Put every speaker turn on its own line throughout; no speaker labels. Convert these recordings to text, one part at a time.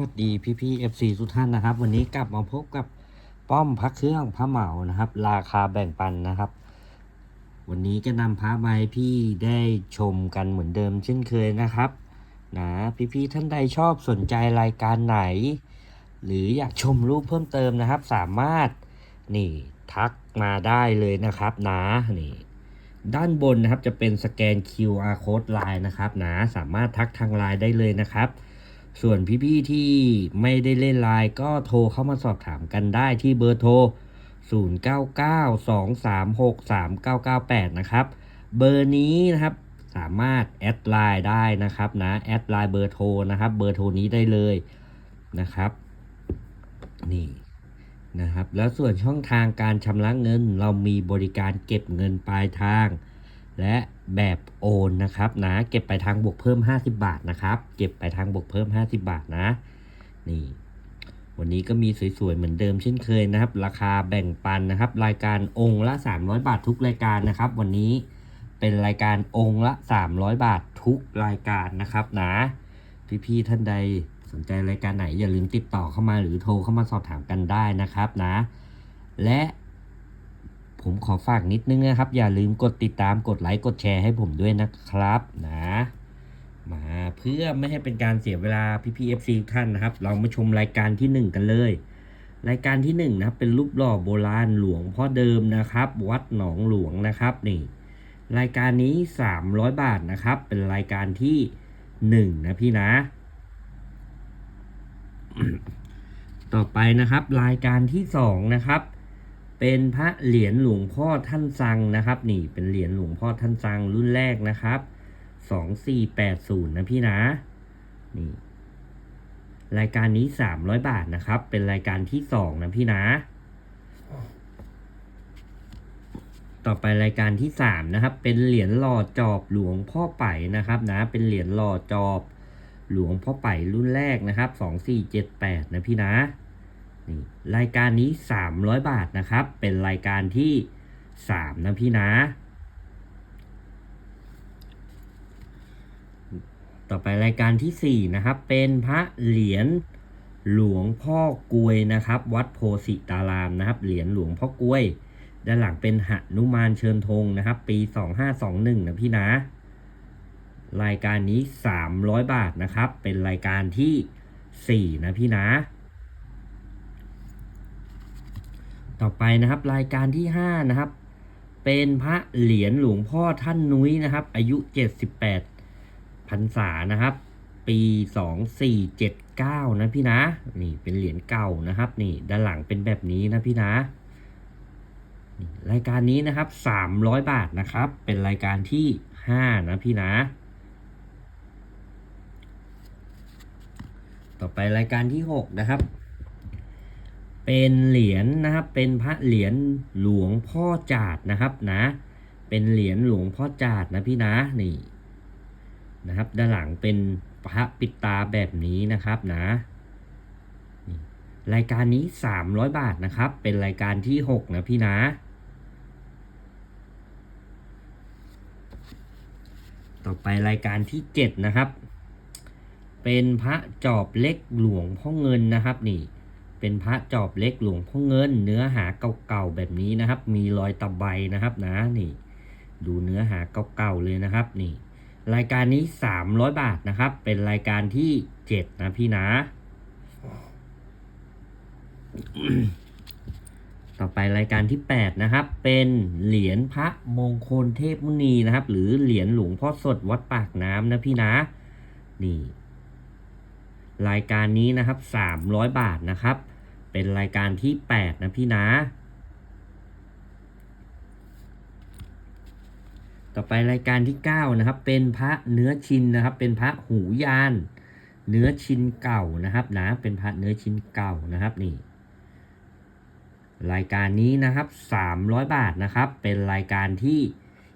สวัสดีพี่พี่เอฟซีทุกท่านนะครับ วันนี้กลับมาพบกับป้อมพักเครื่องพระเหมานะครับ ราคาแบ่งปันนะครับ วันนี้ก็นำพระมาให้พี่ได้ชมกันเหมือนเดิมเช่นเคยนะครับนะพี่พี่ท่านใดชอบสนใจรายการไหน หรืออยากชมรูปเพิ่มเติมนะครับ สามารถนี่ทักมาได้เลยนะครับนะนี่ด้านบนนะครับจะเป็นสแกน QR code ไลน์นะครับนะสามารถทักทางไลน์ได้เลยนะครับ ส่วนพี่ๆที่ไม่ได้เล่นไลน์ก็โทรเข้ามาสอบถามกันได้ที่เบอร์โทร 0992363998 นะครับ เบอร์นี้นะครับสามารถแอดไลน์ได้นะครับนะแอดไลน์เบอร์โทรนะครับ เบอร์โทรนี้ได้เลยนะครับนี่นะครับ แล้วส่วนช่องทางการชำระเงินเรามีบริการเก็บเงินปลายทาง และ แบบโอนนะครับนะ เก็บไปทางบวกเพิ่ม 50 บาทนะครับ เก็บไปทางบวกเพิ่ม 50 บาทนะ นี่ วันนี้ก็มีสวยๆเหมือนเดิมเช่นเคยนะครับ ราคาแบ่งปันนะครับ รายการองค์ละ 300 บาททุกรายการนะครับ วันนี้เป็นรายการองค์ละ 300 บาททุกรายการนะครับนะพี่ๆท่านใดสนใจรายการไหนอย่าลืมติดต่อเข้ามาหรือโทรเข้ามาสอบถามกันได้นะครับนะ และ ผมขอฝากนิดนึงนะครับ อย่าลืมกดติดตามกดไลค์กดแชร์ให้ผมด้วยนะครับนะมาเพื่อไม่ให้เป็นการเสียเวลาพี่พีเอฟซีท่านนะครับ เรามาชมรายการที่หนึ่งกันเลย รายการที่หนึ่งนะครับเป็นรูปหล่อโบราณหลวงพ่อเดิมนะครับ วัดหนองหลวงนะครับนี่รายการนี้ 300 บาทนะครับ เป็นรายการที่หนึ่งนะพี่นะ ต่อไปนะครับ รายการที่สองนะครับ เป็นพระเหรียญหลวงพ่อท่านซังนะครับ นี่เป็นเหรียญหลวงพ่อท่านซังรุ่นแรกนะครับสองสี่แปดศูนย์นะพี่นะ นี่ รายการนี้สามร้อยบาทนะครับ เป็นรายการที่สองนะพี่นะ ต่อไปรายการที่สามนะครับ เป็นเหรียญหล่อจอบหลวงพ่อไป่นะครับนะ เป็นเหรียญหล่อจอบหลวงพ่อไป่รุ่นแรกนะครับสองสี่เจ็ดแปดนะพี่นะ รายการนี้ 300 บาทนะครับ เป็นรายการที่ 3 นะพี่นะ ต่อไปรายการที่ 4 นะครับ เป็นพระเหรียญหลวงพ่อกลวยนะครับ วัดโพสิตารามนะครับ เหรียญหลวงพ่อกลวยด้านหลังเป็นหนุมานเชิญธงนะครับ ปี 2521 นะพี่นะ รายการนี้ 300 บาทนะครับ เป็นรายการที่ 4 นะพี่นะ ต่อไปนะครับรายการที่ 5 นะครับ เป็นพระเหรียญหลวงพ่อท่านนุ้ยนะครับ อายุ 78พรรษานะครับ ปี 2479 นะพี่นะ นี่เป็นเหรียญเก่านะครับ นี่ด้านหลังเป็นแบบนี้นะพี่นะนี่รายการนี้นะครับ 300 บาทนะครับ เป็นรายการที่ 5 นะพี่นะ ต่อไปรายการที่ 6 นะครับ เป็นเหรียญนะครับ เป็นพระเหรียญหลวงพ่อจาดนะครับนะ เป็นเหรียญหลวงพ่อจาดนะพี่นะนี่นะครับ ด้านหลังเป็นพระปิดตาแบบนี้นะครับนะนี่รายการนี้ 300 บาทนะครับ เป็นรายการที่ 6 นะพี่นะ ต่อไปรายการที่ 7 นะครับ เป็นพระจอบเล็กหลวงพ่อเงินนะครับนี่ เป็นพระจอบเล็กหลวงพ่อเงิน เนื้อหาเก่าๆแบบนี้นะครับ มีรอยตะไบนะครับนะนี่ดูเนื้อหาเก่าๆเลยนะครับนี่ รายการนี้ 300 บาทนะครับ เป็นรายการที่ 7 นะพี่นะ ต่อไปรายการที่ 8 นะครับ เป็นเหรียญพระมงคลเทพมุนีนะครับ หรือเหรียญหลวงพ่อสดวัดปากน้ำนะพี่นะ นี่ รายการนี้นะครับ 300 บาทนะครับ เป็นรายการที่ 8 นะพี่นะ ต่อไปรายการที่ 9 นะครับ เป็นพระเนื้อชินนะครับ เป็นพระหูยาน เนื้อชินเก่านะครับนะ เป็นพระเนื้อชินเก่านะครับนี่ รายการนี้นะครับ 300 บาทนะครับ เป็นรายการที่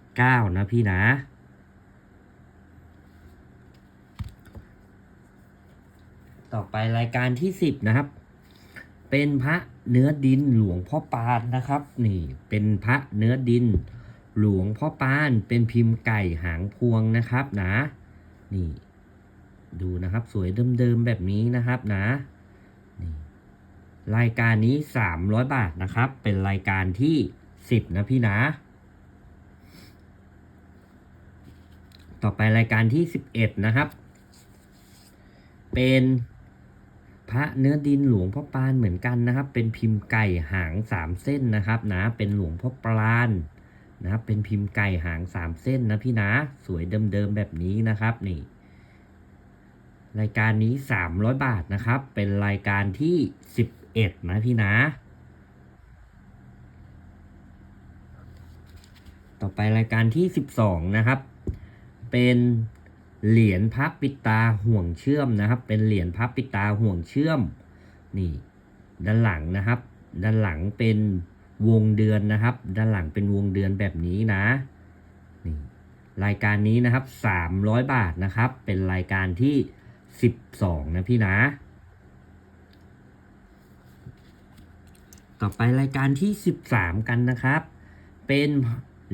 9 นะพี่นะต่อไปรายการที่ 10 นะครับ เป็นพระเนื้อดินหลวงพ่อปานนะครับ นี่เป็นพระเนื้อดิน หลวงพ่อปานเป็นพิมพ์ไก่หางพวงนะครับนะ นี่ ดูนะครับสวยเดิมๆแบบนี้นะครับนะนี่รายการนี้ 300 บาทนะครับ เป็นรายการที่ 10 นะพี่นะ ต่อไปรายการที่ 11 นะครับ เป็น พระเนื้อดินหลวงพ่อปานเหมือนกันนะครับ เป็นพิมพ์ไก่หางสามเส้นนะครับนะเป็นหลวงพ่อปาน นะครับเป็นพิมพ์ไก่หางสามเส้นนะพี่นะสวยเดิมๆแบบนี้นะครับนี่ รายการนี้300บาทนะครับ เป็นรายการที่11นะพี่นะ ต่อไปรายการที่12นะครับ เป็น เหรียญพระปิดตาห่วงเชื่อมนะครับ เป็นเหรียญพระปิดตาห่วงเชื่อม นี่ ด้านหลังนะครับ ด้านหลังเป็นวงเดือนนะครับ ด้านหลังเป็นวงเดือนแบบนี้นะนี่รายการนี้นะครับ 300 บาทนะครับ เป็นรายการที่ 12 นะพี่นะ ต่อไปรายการที่ 13 กันนะครับ เป็น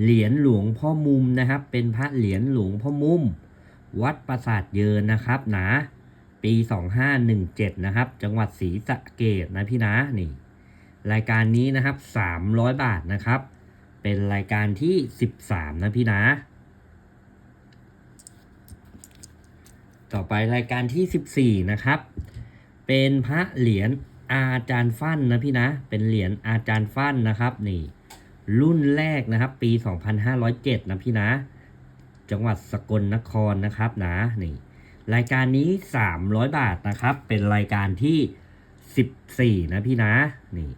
เหรียญหลวงพ่อมุมนะครับ เป็นพระเหรียญหลวงพ่อมุม วัดปราสาทเยินนะครับนะปี 2517 นะครับ จังหวัดศรีสะเกดนะพี่นะนี่รายการนี้นะครับ 300 บาทนะครับ เป็นรายการที่ 13 นะพี่นะ ต่อไปรายการที่ 14 นะครับ เป็นพระเหรียญอาจารย์ฟั่นนะพี่นะ เป็นเหรียญอาจารย์ฟั่นนะครับนี่ รุ่นแรกนะครับ ปี 2507 นะพี่นะ จังหวัดสกลนครนะครับนะนี่รายการนี้ 300 บาทนะครับ เป็นรายการที่ 14 นะพี่นะนี่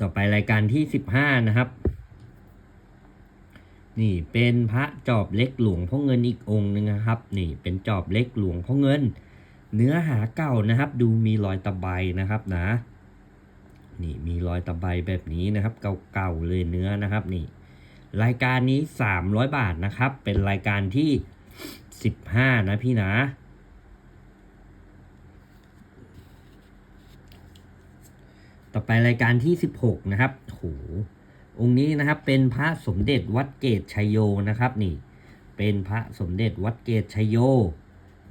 ต่อไปรายการที่ 15 นะครับ นี่เป็นพระจอบเล็กหลวงพ่อเงินอีกองค์หนึงนะครับ นี่เป็นจอบเล็กหลวงพ่อเงิน เนื้อหาเก่านะครับ ดูมีรอยตะไบนะครับนะ นี่มีรอยตะไบแบบนี้นะครับ เก่าๆเลยเนื้อนะครับนี่ รายการนี้ 300 บาทนะครับ เป็นรายการที่ 15 นะพี่นะต่อไปรายการที่ 16 นะครับโหองค์นี้นะครับเป็นพระสมเด็จวัดเกตชัยโยนะครับนี่ เป็นพระสมเด็จวัดเกตชัยโย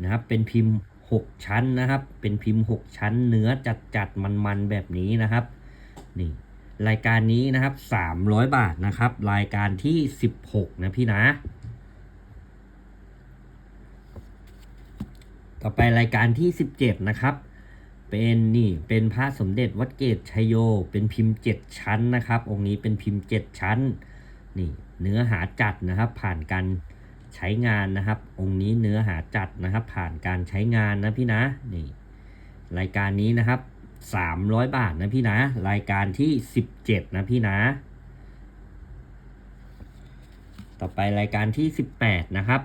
นะครับ เป็นพิมพ์ 6 ชั้นนะครับ เป็นพิมพ์ 6 ชั้น เนื้อจัดจัดมันมันๆแบบนี้นะครับ นี่รายการนี้นะครับ 300 บาทนะครับ รายการที่ 16 นะพี่นะ ต่อไปรายการที่ 17 นะครับ เป็นนี่เป็นพระสมเด็จวัดเกตชัยโย เป็นพิมพ์ 7 ชั้นนะครับ องค์นี้เป็นพิมพ์ 7 ชั้น นี่เนื้อหาจัดนะครับ ผ่านการ ใช้งานนะครับ องค์นี้เนื้อหาจัดนะครับ ผ่านการใช้งานนะพี่นะนี่รายการนี้นะครับ 300 บาทนะพี่นะ รายการที่ 17 นะพี่นะ ต่อไปรายการที่ 18 นะครับ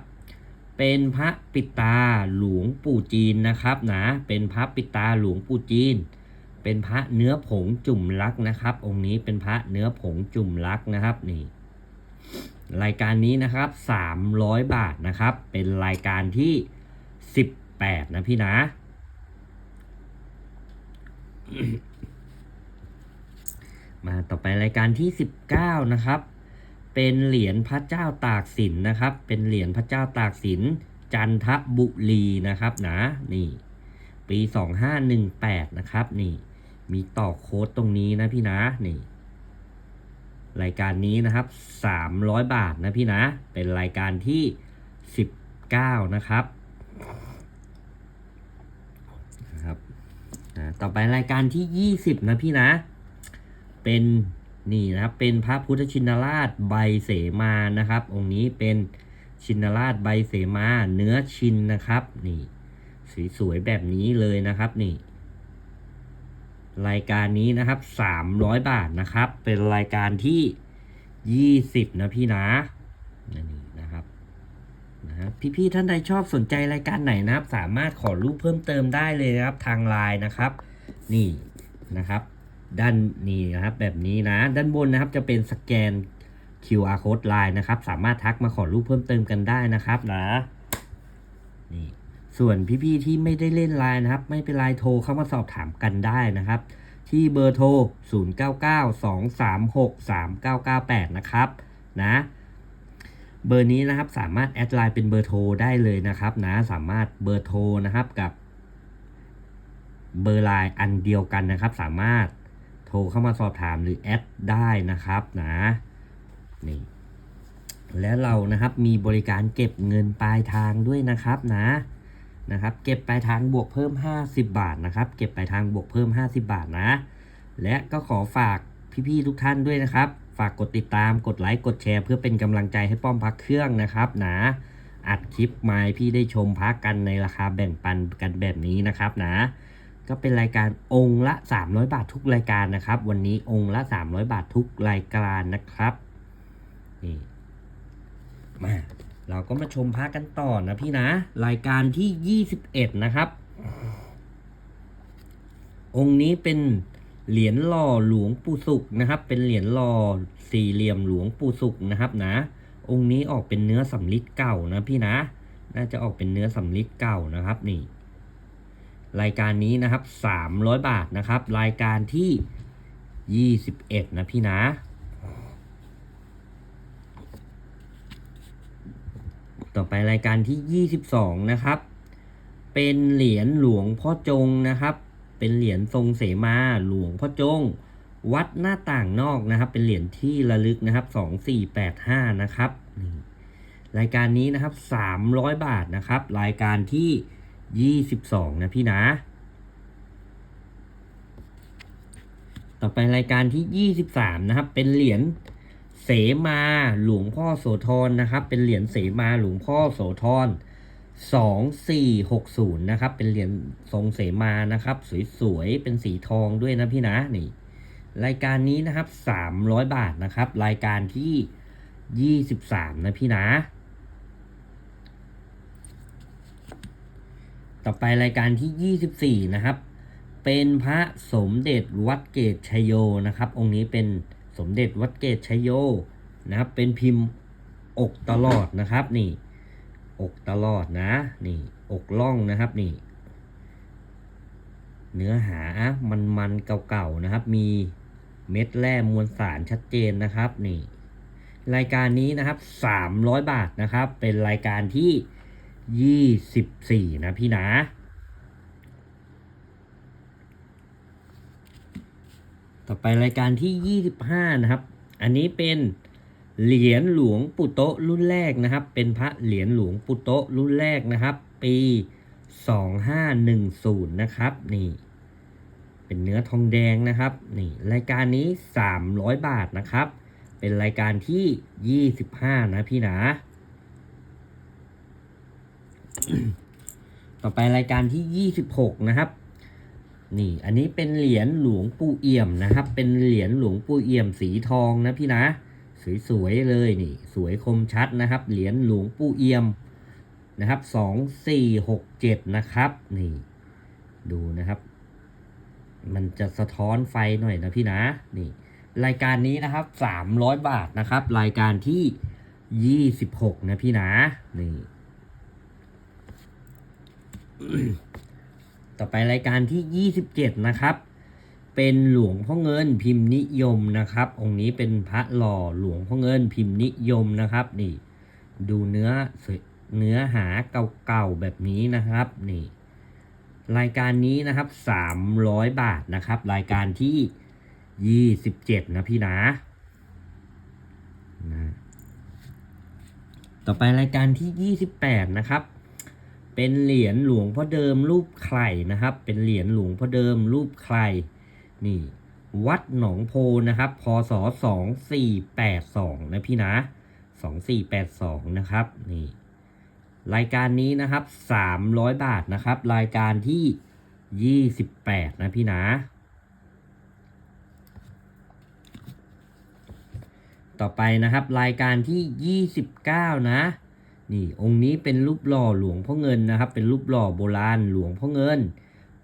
เป็นพระปิตาหลวงปู่จีนนะครับนะ เป็นพระปิตาหลวงปู่จีน เป็นพระเนื้อผงจุ่มลักนะครับ องค์นี้เป็นพระเนื้อผงจุ่มลักนะครับนี่ รายการนี้นะครับ 300 บาทนะครับ เป็นรายการที่ 18 นะพี่นะ มาต่อไปรายการที่ 19 นะครับ เป็นเหรียญพระเจ้าตากสินนะครับ เป็นเหรียญพระเจ้าตากสินจันทบุรีนะครับนะนี่ปี 2518 นะครับ นี่ มีต่อโค้ดตรงนี้นะพี่นะนี่ รายการนี้นะครับ 300 บาทนะพี่นะ เป็นรายการที่ 19 นะครับนะครับอ่าต่อไปรายการที่ 20 นะพี่นะ เป็นนี่นะครับ เป็นพระพุทธชินราชใบเสมานะครับ องค์นี้เป็นชินราชใบเสมาเนื้อชินนะครับ นี่สวยๆแบบนี้เลยนะครับนี่ รายการนี้นะครับ 300 บาทนะครับ เป็นรายการที่ 20 นะพี่นะนี่นะครับนะพี่ๆท่านใดชอบสนใจรายการไหนนะครับ สามารถขอรูปเพิ่มเติมได้เลยนะครับทางไลน์นะครับ นี่นะครับ ด้านนี้นะครับแบบนี้นะ ด้านบนนะครับจะเป็นสแกน QR code ไลน์นะครับ สามารถทักมาขอรูปเพิ่มเติมกันได้นะครับนะนี่ ส่วนพี่ๆที่ไม่ได้เล่นไลน์นะครับ ไม่เป็นไรโทรเข้ามาสอบถามกันได้นะครับ ที่เบอร์โทร 0992363998 นะครับนะเบอร์นี้นะครับสามารถแอดไลน์เป็นเบอร์โทรได้เลยนะครับนะสามารถเบอร์โทรนะครับกับเบอร์ไลน์อันเดียวกันนะครับ สามารถโทรเข้ามาสอบถามหรือแอดได้นะครับนะนี่และเรานะครับมีบริการเก็บเงินปลายทางด้วยนะครับนะ นะครับ เก็บปลายทางบวกเพิ่ม 50 บาทนะครับ เก็บปลายทางบวกเพิ่ม 50 บาทนะ และก็ขอฝากพี่ๆทุกท่านด้วยนะครับ ฝากกดติดตาม กดไลค์ กดแชร์ เพื่อเป็นกำลังใจให้ป้อมพักเครื่องนะครับนะ อัดคลิปมาให้พี่ได้ชมพักกันในราคาแบ่งปันกันแบบนี้นะครับนะ ก็เป็นรายการองค์ละ 300 บาททุกรายการนะครับ วันนี้องค์ละ 300 บาททุกรายการนะครับนี่มา เราก็มาชมพระกันต่อนะพี่นะ รายการที่ 21 นะครับ องค์นี้เป็นเหรียญหล่อหลวงปู่สุกนะครับ เป็นเหรียญหล่อสี่เหลี่ยมหลวงปู่สุกนะครับนะ องค์นี้ออกเป็นเนื้อสำลิดเก่านะพี่นะ น่าจะออกเป็นเนื้อสำลิดเก่านะครับนี่ รายการนี้นะครับ 300 บาทนะครับ รายการที่ 21 นะพี่นะ ต่อไปรายการที่ 22 นะครับ เป็นเหรียญหลวงพ่อจงนะครับ เป็นเหรียญทรงเสมาหลวงพ่อจง วัดหน้าต่างนอกนะครับ เป็นเหรียญที่ระลึกนะครับ 2485 นะครับ รายการนี้นะครับ 300 บาทนะครับ รายการที่ 22 นะพี่นะ ต่อไปรายการที่ 23 นะครับ เป็นเหรียญ เสมาหลวงพ่อโสธรนะครับ เป็นเหรียญเสมาหลวงพ่อโสธร2460นย์นะครับ เป็นเหรียญทรงเสมานะครับ สวยๆ เป็นสีทองด้วยนะพี่นะนี่ รายการนี้นะครับ300บาทนะครับ รายการที่23นะพี่นะ ต่อไปรายการที่24นะครับ เป็นพระสมเด็จวัดเกตชยโยนะครับ องค์นี้เป็น สมเด็จวัดเกตชัยโยนะครับ เป็นพิมพ์อกตลอดนะครับนี่ อกตลอดนะ นี่อกล่องนะครับนี่ เนื้อหามันมันเก่าๆนะครับ มีเม็ดแร่มวลสารชัดเจนนะครับนี่ รายการนี้นะครับ300บาทนะครับ เป็นรายการที่24นะพี่นะ ต่อไปรายการที่ 25 นะครับ อันนี้เป็นเหรียญหลวงปู่โตรุ่นแรกนะครับ เป็นพระเหรียญหลวงปู่โตรุ่นแรกนะครับ ปี 2510 นะครับ นี่ เป็นเนื้อทองแดงนะครับ นี่ รายการนี้ 300 บาทนะครับ เป็นรายการที่ 25 นะพี่นะต่อไปรายการที่ 26 นะครับ นี่ อันนี้เป็นเหรียญหลวงปู่เอี่ยมนะครับ เป็นเหรียญหลวงปู่เอี่ยมสีทองนะพี่นะ สวยๆเลยนี่ สวยคมชัดนะครับ เหรียญหลวงปู่เอี่ยมนะครับสองสี่หกเจ็ดนะครับ นี่ ดูนะครับ มันจะสะท้อนไฟหน่อยนะพี่นะ นี่ รายการนี้นะครับสามร้อยบาทนะครับ รายการที่ยี่สิบหกนะพี่นะ นี่ ต่อไปรายการที่ 27 นะครับ เป็นหลวงพ่อเงินพิมพ์นิยมนะครับ องค์นี้เป็นพระหล่อหลวงพ่อเงินพิมพ์นิยมนะครับนี่ ดูเนื้อเนื้อหาเก่าๆแบบนี้นะครับนี่ รายการนี้นะครับ 300 บาทนะครับ รายการที่ 27 นะพี่นะนะ ต่อไปรายการที่ 28 นะครับ เป็นเหรียญหลวงพ่อเดิมรูปไข่นะครับ เป็นเหรียญหลวงพ่อเดิมรูปไข่นี่ วัดหนองโพนะครับ พศสองสี่แปดสองนะพี่นะสองสี่แปดสองนะครับนี่รายการนี้นะครับสามร้อยบาทนะครับ รายการที่ยี่สิบแปดนะพี่นะ ต่อไปนะครับรายการที่ยี่สิบเก้านะ นี่องค์นี้เป็นรูปหล่อหลวงพ่อเงินนะครับ เป็นรูปหล่อโบราณหลวงพ่อเงิน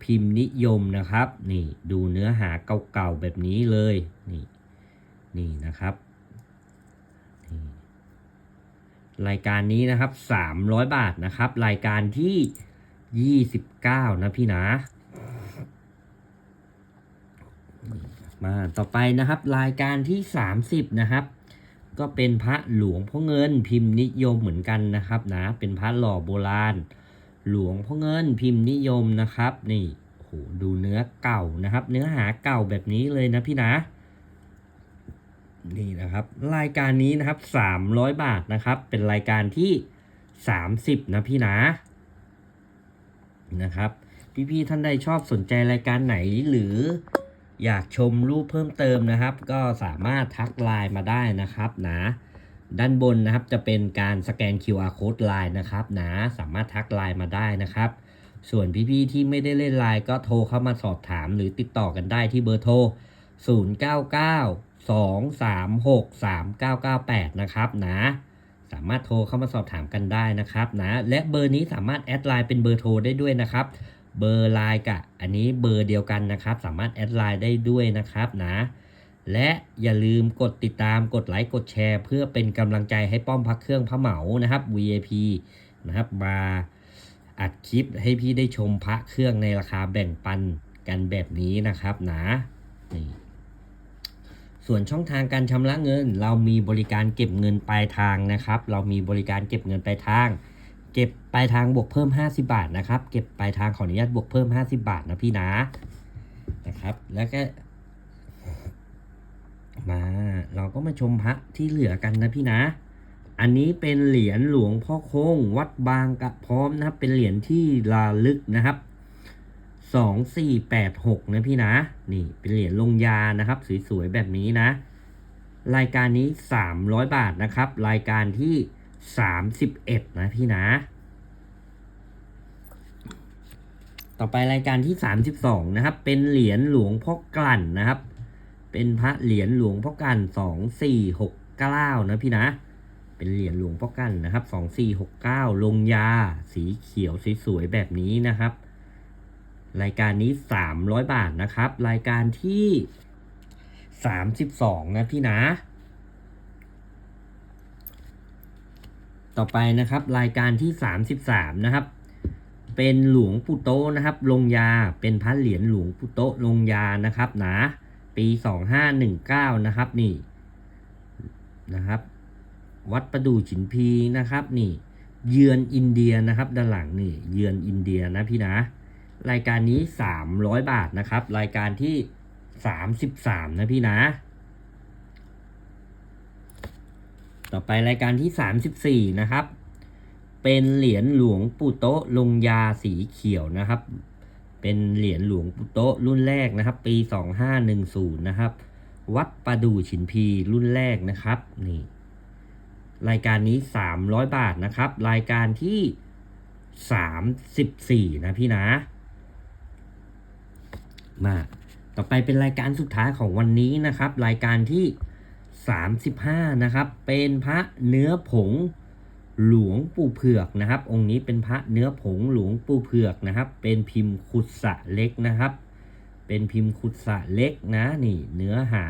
พิมพ์นิยมนะครับ นี่ดูเนื้อหาเก่าๆแบบนี้เลยนี่นี่นะครับนี่รายการนี้นะครับสามร้อยบาทนะครับ รายการที่ยี่สิบเก้านะพี่นะ มาต่อไปนะครับ รายการที่สามสิบนะครับ ก็เป็นพระหลวงพ่อเงินพิมพ์นิยมเหมือนกันนะครับนะเป็นพระหล่อโบราณ หลวงพ่อเงินพิมพ์นิยมนะครับนี่โอ้โหดูเนื้อเก่านะครับ เนื้อหาเก่าแบบนี้เลยนะพี่นะนี่นะครับ รายการนี้นะครับสามร้อยบาทนะครับ เป็นรายการที่สามสิบนะพี่นะนะครับ พี่ๆท่านใดชอบสนใจรายการไหนหรือ อยากชมรูปเพิ่มเติมนะครับ ก็สามารถทักไลน์มาได้นะครับนะด้านบนนะครับจะเป็นการสแกน QR code ไลน์นะครับนะสามารถทักไลน์มาได้นะครับ ส่วนพี่ๆที่ไม่ได้เล่นไลน์ก็โทรเข้ามาสอบถาม หรือติดต่อกันได้ที่เบอร์โทร 0992363998 นะครับนะสามารถโทรเข้ามาสอบถามกันได้นะครับนะและเบอร์นี้สามารถแอดไลน์เป็นเบอร์โทรได้ด้วยนะครับ เบอร์ไลน์กับอันนี้เบอร์เดียวกันนะครับ สามารถแอดไลน์ได้ด้วยนะครับนะและอย่าลืมกดติดตามกดไลค์กดแชร์ เพื่อเป็นกำลังใจให้ป้อมพักเครื่องพระเหมานะครับ VIP นะครับมาอัดคลิปให้พี่ได้ชมพระเครื่องในราคาแบ่งปันกันแบบนี้นะครับนะนี่ส่วนช่องทางการชำระเงิน เรามีบริการเก็บเงินปลายทางนะครับ เรามีบริการเก็บเงินปลายทาง เก็บปลายทางบวกเพิ่ม 50 บาทนะครับ เก็บปลายทางขออนุญาตบวกเพิ่ม 50 บาทนะพี่นะนะครับ แล้วก็ มา เราก็มาชมพระที่เหลือกันนะพี่นะ อันนี้เป็นเหรียญหลวงพ่อคง วัดบางกระพร้อมนะครับ เป็นเหรียญที่ระลึกนะครับสองสี่แปดหกนะพี่นะ นี่เป็นเหรียญลงยานะครับ สวยๆแบบนี้นะ รายการนี้สามร้อยบาทนะครับ รายการที่ สามสิบเอ็ดนะพี่นะ ต่อไปรายการที่สามสิบสองนะครับ เป็นเหรียญหลวงพ่อกลั่นนะครับ เป็นพระเหรียญหลวงพ่อกลั่นสองสี่หกเก้านะพี่นะ เป็นเหรียญหลวงพ่อกันนะครับสองสี่หกเก้าลงยา สีเขียวสวยๆแบบนี้นะครับ รายการนี้สามร้อยบาทนะครับ รายการที่สามสิบสองนะพี่นะ ต่อไปนะครับรายการที่สามสิบสามนะครับ เป็นหลวงปู่โตนะครับ ลงยาเป็นพระเหรียญหลวงปู่โตลงยานะครับนะปีสองห้าหนึ่งเก้านะครับนี่นะครับ วัดประดู่ฉินพีนะครับนี่เยือนอินเดียนะครับ ด้านหลังนี่เยือนอินเดียนะพี่นะ รายการนี้สามร้อยบาทนะครับ รายการที่สามสิบสามนะพี่นะ ต่อไปรายการที่สามสิบสี่นะครับ เป็นเหรียญหลวงปู่โตะลงยาสีเขียวนะครับ เป็นเหรียญหลวงปู่โตะรุ่นแรกนะครับ ปี 2510 นะครับ วัดประดู่ฉินพีรุ่นแรกนะครับนี่รายการนี้ 300 บาทนะครับ รายการที่ 34 นะพี่นะ มา ต่อไปเป็นรายการสุดท้ายของวันนี้นะครับ รายการที่ 35 นะครับ เป็นพระเนื้อผงหลวงปู่เผือกนะครับ องค์นี้เป็นพระเนื้อผงหลวงปู่เผือกนะครับ เป็นพิมพ์ขุดสะเล็กนะครับ เป็นพิมพ์ขุดสะเล็กนะนี่ เนื้อหา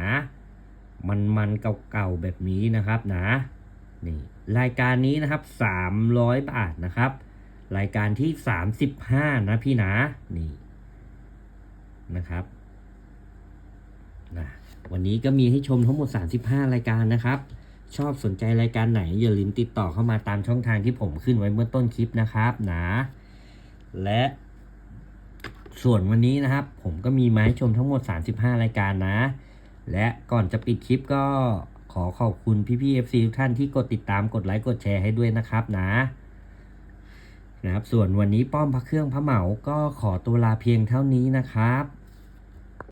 มันมันๆเก่าๆแบบนี้นะครับนะนี่รายการนี้นะครับ 300 บาทนะครับ รายการที่ 35 นะพี่นะนี่นะครับนะ วันนี้ก็มีให้ชมทั้งหมด 35 รายการนะครับ ชอบสนใจรายการไหนอย่าลืมติดต่อเข้ามาตามช่องทางที่ผมขึ้นไว้เมื่อต้นคลิปนะครับนะและส่วนวันนี้นะครับ ผมก็มีมาให้ชมทั้งหมด 35 รายการนะ และก่อนจะปิดคลิปก็ขอขอบคุณพี่ๆ FC ทุกท่านที่กดติดตามกดไลค์กดแชร์ให้ด้วยนะครับนะนะครับ ส่วนวันนี้ป้อมพระเครื่องพระเหมาก็ขอตัวลาเพียงเท่านี้นะครับ